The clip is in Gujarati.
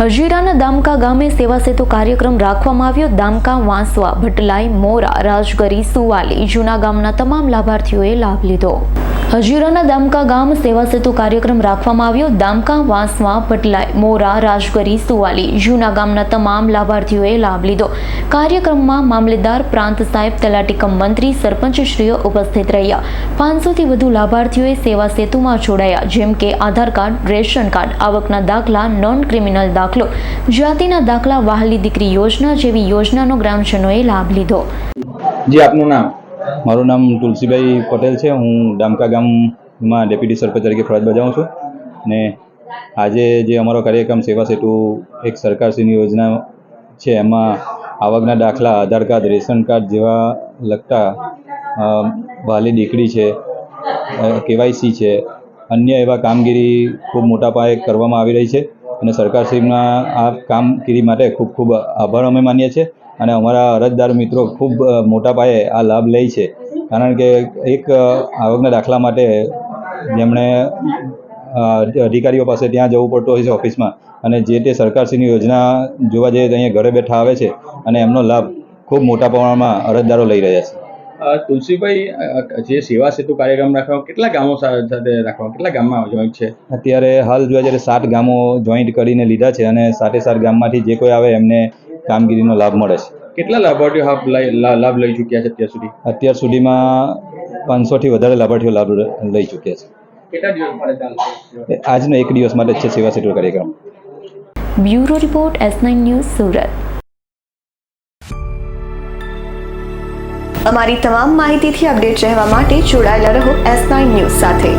હજીરાના દામકા ગામે સેવા સેતુ કાર્યક્રમ રાખવામાં આવ્યો. દામકા, વાંસવા, ભટલાઈ, મોરા, રાજગરી, સુવાલી, જૂના ગામના તમામ લાભાર્થીઓએ લાભ લીધો. હજીરાના દામકા ગામ સેવા સેતુ કાર્યક્રમ રાખવામાં આવ્યો. દામકા, વાંસવા ભટલાઈ મોરા, રાજગરી, સુવાલી જૂના ગામના તમામ લાભાર્થીઓએ લાભ લીધો. કાર્યક્રમમાં મામલેદાર પ્રાંત સાહેબ તલાટીકમ મંત્રી, સરપંચશ્રીઓ ઉપસ્થિત રહ્યા. પાંચસોથી વધુ લાભાર્થીઓએ સેવા સેતુમાં જોડાયા, જેમ કે આધાર કાર્ડ, રેશન કાર્ડ, આવકના દાખલા નોન ક્રિમિનલ દાખલો, જાતિના દાખલા, વહાલી દીકરી યોજના જેવી યોજનાનો ગ્રામજનોએ લાભ લીધો. જી, આપનું નામ? મારું નામ તુલસીભાઈ પટેલ છે. હું ડામકા ગામમાં ડેપ્યુટી સરપંચ તરીકે ફરજ બજાવું છું ને આજે જે અમારો કાર્યક્રમ સેવા સેતુ એક સરકારશ્રીની યોજના છે, એમાં આવકના દાખલા, આધાર કાર્ડ, રેશન કાર્ડ જેવા લગતા વાલી દીકરી છે કેવાયસી છે, અન્ય એવા કામગીરી ખૂબ મોટા પાયે કરવામાં આવી રહી છે અને સરકારશ્રીના આ કામગીરી માટે ખૂબ ખૂબ આભાર અમે માનીએ છીએ. અને અમારા અરજદાર મિત્રો ખૂબ મોટા પાયે આ લાભ લે છે. કારણ કે એક આવકના દાખલા માટે જેમણે અધિકારીઓ પાસે ત્યાં જવું પડતું હોય છે ઓફિસમાં અને જે તે સરકારશ્રીની યોજના જોવા જઈએ તો અહીંયા ઘરે બેઠા આવે છે અને એમનો લાભ ખૂબ મોટા પ્રમાણમાં અરજદારો લઈ રહ્યા છે. તુલસીભાઈ જે સેવા સેતુ કાર્યક્રમ રાખવા કેટલા ગામો સાથે રાખવા? કેટલા ગામમાં જોઈન્ટ છે? અત્યારે હાલ જોવા જ્યારે સાત ગામો જોઈન્ટ કરીને લીધા છે અને સાતે સાત ગામમાંથી જે કોઈ આવે એમને કામગીરીનો લાભ મળે છે. કેટલા લાભાર્થીઓ લાભ લઈ ચૂક્યા છે અત્યાર સુધી? અત્યાર સુધીમાં પાંચસોથી વધારે લાભાર્થીઓ લાભ લઈ ચૂક્યા કેટલા દિવસ માટે ચાલશે છે? આજનો એક દિવસ માટે જ છે સેવા સેતુ કાર્યક્રમ. Bureau report S nine news Surat. અમારી તમામ માહિતીથી અપડેટ રહેવા માટે જોડાયેલા રહો એસ નાઇન ન્યૂઝ સાથે.